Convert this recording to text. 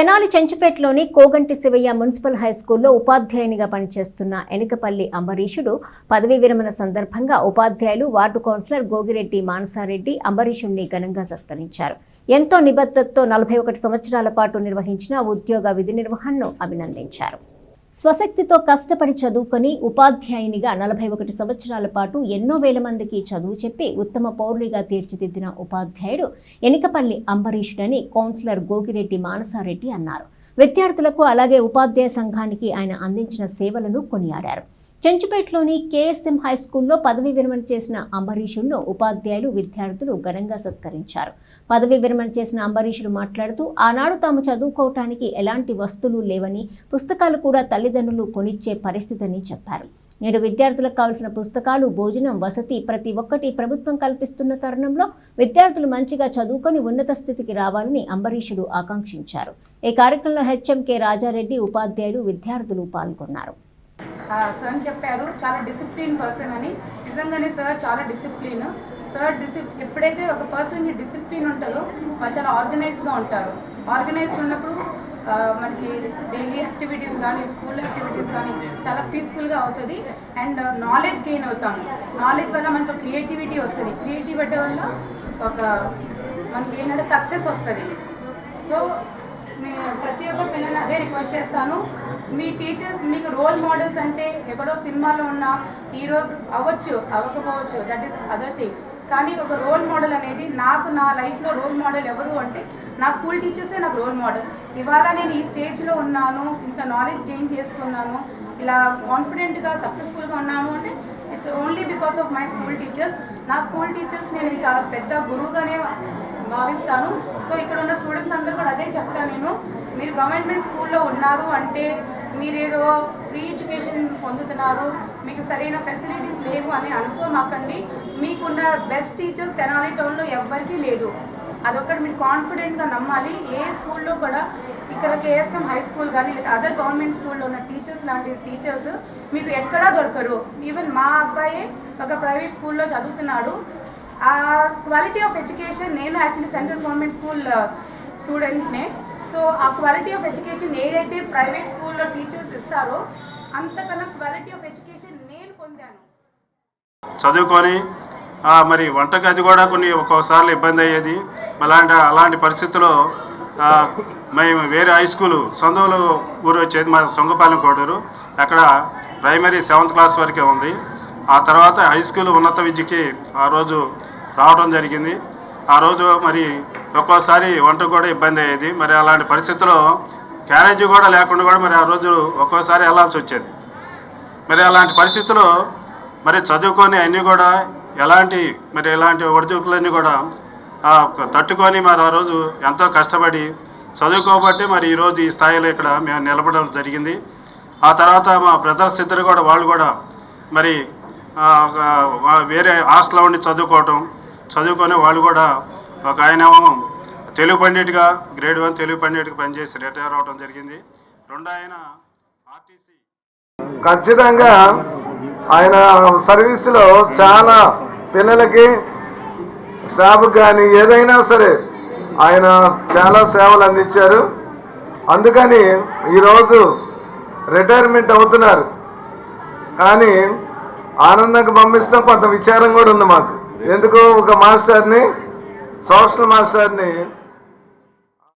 తెనాలి చెంచుపేటలోని Koganti Shivayya municipal high స్కూల్లో ఉపాధ్యాయునిగా పనిచేస్తున్న ఎనకపల్లి అంబరీషుడు పదవీ విరమణ సందర్భంగా ఉపాధ్యాయులు వార్డు కౌన్సిలర్ గోగిరెడ్డి మానసారెడ్డి అంబరీషుడిని ఘనంగా సత్కరించారు. ఎంతో నిబద్ధతతో నలభై ఒకటి సంవత్సరాల పాటు నిర్వహించిన ఉద్యోగ విధి నిర్వహణను అభినందించారు. స్వశక్తితో కష్టపడి చదువుకొని ఉపాధ్యాయునిగా నలభై ఒకటి సంవత్సరాల పాటు ఎన్నో వేల మందికి చదువు చెప్పి ఉత్తమ పౌరుడిగా తీర్చిదిద్దిన ఉపాధ్యాయుడు ఎనికపల్లి అంబరీషుడని కౌన్సిలర్ గోగిరెడ్డి మానసారెడ్డి అన్నారు. విద్యార్థులకు అలాగే ఉపాధ్యాయ సంఘానికి ఆయన అందించిన సేవలను కొనియాడారు. చెంచుపేటలోని కేఎస్ఎం హై స్కూల్లో పదవీ విరమణ చేసిన అంబరీషులను ఉపాధ్యాయులు విద్యార్థులు ఘనంగా సత్కరించారు. పదవీ విరమణ చేసిన అంబరీషుడు మాట్లాడుతూ ఆనాడు తాము చదువుకోవటానికి ఎలాంటి వస్తువులు లేవని పుస్తకాలు కూడా తల్లిదండ్రులు కొనిచ్చే పరిస్థితిని చెప్పారు. నేడు విద్యార్థులకు కావాల్సిన పుస్తకాలు భోజనం వసతి ప్రతి ఒక్కటి ప్రభుత్వం కల్పిస్తున్న తరుణంలో విద్యార్థులు మంచిగా చదువుకొని ఉన్నత స్థితికి రావాలని అంబరీషుడు ఆకాంక్షించారు. ఈ కార్యక్రమంలో హెచ్ఎంకే రాజారెడ్డి ఉపాధ్యాయులు విద్యార్థులు పాల్గొన్నారు. సార్ చెప్పారు చాలా డిసిప్లిన్ పర్సన్ అని. నిజంగానే సార్ చాలా డిసిప్లిన్ సార్ డిసిప్ ఎప్పుడైతే ఒక పర్సన్కి డిసిప్లిన్ ఉంటుందో వాళ్ళు చాలా ఆర్గనైజ్గా ఉంటారు. ఆర్గనైజ్డ్ ఉన్నప్పుడు మనకి డైలీ యాక్టివిటీస్ కానీ స్కూల్ యాక్టివిటీస్ కానీ చాలా పీస్ఫుల్గా అవుతుంది. అండ్ నాలెడ్జ్ గెయిన్ అవుతాము నాలెడ్జ్ వల్ల మనకు క్రియేటివిటీ వస్తుంది. క్రియేటివిటీ వల్ల ఒక మనకి ఏంటంటే సక్సెస్ వస్తుంది. సో మీ ప్రతి ఒక్క పిల్లలు అదే రిక్వెస్ట్ చేస్తాను. మీ టీచర్స్ మీకు రోల్ మోడల్స్ అంటే ఎక్కడో సినిమాలో ఉన్న హీరోస్ అవ్వచ్చు అవ్వకపోవచ్చు దట్ ఈస్ అదర్ థింగ్ కానీ ఒక రోల్ మోడల్ అనేది నాకు నా లైఫ్లో రోల్ మోడల్ ఎవరు అంటే నా స్కూల్ టీచర్సే నాకు రోల్ మోడల్ ఇవాళ నేను ఈ స్టేజ్లో ఉన్నాను ఇంత నాలెడ్జ్ గెయిన్ చేసుకున్నాను ఇలా కాన్ఫిడెంట్గా సక్సెస్ఫుల్గా ఉన్నాను అంటే it's only because of my school teachers నా స్కూల్ టీచర్స్ నేను చాలా పెద్ద గురువుగానే భావిస్తాను. సో ఇక్కడ ఉన్న స్టూడెంట్స్ అందరూ కూడా అదే చెప్తాను నేను. మీరు గవర్నమెంట్ స్కూల్లో ఉన్నారు అంటే మీరేదో ఫ్రీ ఎడ్యుకేషన్ పొందుతున్నారు మీకు సరైన ఫెసిలిటీస్ లేవు అని అనుకోమాకండి. మీకున్న బెస్ట్ టీచర్స్ తెనాలి టౌన్లో ఎవ్వరికీ లేదు. అదొక్కటి మీరు కాన్ఫిడెంట్గా నమ్మాలి. ఏ స్కూల్లో కూడా ఇక్కడ కేఎస్ఎం హై స్కూల్ కానీ లేదా అదర్ గవర్నమెంట్ స్కూల్లో ఉన్న టీచర్స్ లాంటి టీచర్స్ మీకు ఎక్కడా దొరకరు. ఈవెన్ మా అబ్బాయే ఒక ప్రైవేట్ స్కూల్లో చదువుతున్నాడు. క్వాలిటీ ఆఫ్ ఎడ్యుకేషన్ నేను యాక్చువల్లీ సెంట్రల్ గవర్నమెంట్ స్కూల్ స్టూడెంట్నే సో ఆ క్వాలిటీ ఆఫ్ ఎడ్యుకేషన్ ఏదైతే ప్రైవేట్ స్కూల్లో టీచర్స్ ఇస్తారో అంతకన్నా క్వాలిటీ ఆఫ్ ఎడ్యుకేషన్ నేను పొందాను. చదువుకొని మరి వంటగది కూడా కొన్ని ఒక్కోసార్లు ఇబ్బంది అయ్యేది. అలాంటి అలాంటి పరిస్థితుల్లో మేము వేరే హై స్కూలు సొందూరు ఊరు వచ్చేది మా సొంగపాలెం కోడూరు. అక్కడ ప్రైమరీ సెవెంత్ క్లాస్ వరకే ఉంది. ఆ తర్వాత హై స్కూల్ ఉన్నత విద్యకి ఆ రోజు రావడం జరిగింది. ఆ రోజు మరి ఒక్కోసారి వంట కూడా ఇబ్బంది అయ్యేది. మరి అలాంటి పరిస్థితుల్లో క్యారేజీ కూడా లేకుండా కూడా మరి ఆ రోజు ఒక్కోసారి వెళ్ళాల్సి వచ్చేది. మరి అలాంటి పరిస్థితుల్లో మరి చదువుకొని అన్నీ కూడా ఎలాంటి మరి ఇలాంటి ఒడిదుడుకులన్నీ కూడా తట్టుకొని మరి ఆ రోజు ఎంతో కష్టపడి చదువుకోబట్టి మరి ఈరోజు ఈ స్థాయిలో ఇక్కడ మేము నిలబడడం జరిగింది. ఆ తర్వాత మా బ్రదర్స్ ఇద్దరు కూడా వాళ్ళు కూడా మరి వేరే హాస్టల్లో ఉండి చదువుకోవటం చదువుకొని వాళ్ళు కూడా ఒక ఆయన తెలుగు పండిట్గా గ్రేడ్ వన్ తెలుగు పండిట్గా పనిచేసి రిటైర్ అవడం జరిగింది. రెండు ఆయన ఆర్టీసీ. ఖచ్చితంగా ఆయన సర్వీసులో చాలా పిల్లలకి స్టాఫ్ కానీ ఏదైనా సరే ఆయన చాలా సేవలు అందించారు. అందుకని ఈరోజు రిటైర్మెంట్ అవుతున్నారు. కానీ ఆనందంగా పంపించడం కొంత విచారం కూడా ఉంది మాకు. ఎందుకు? ఒక మాస్టర్ని సోషల్ మాస్టర్ని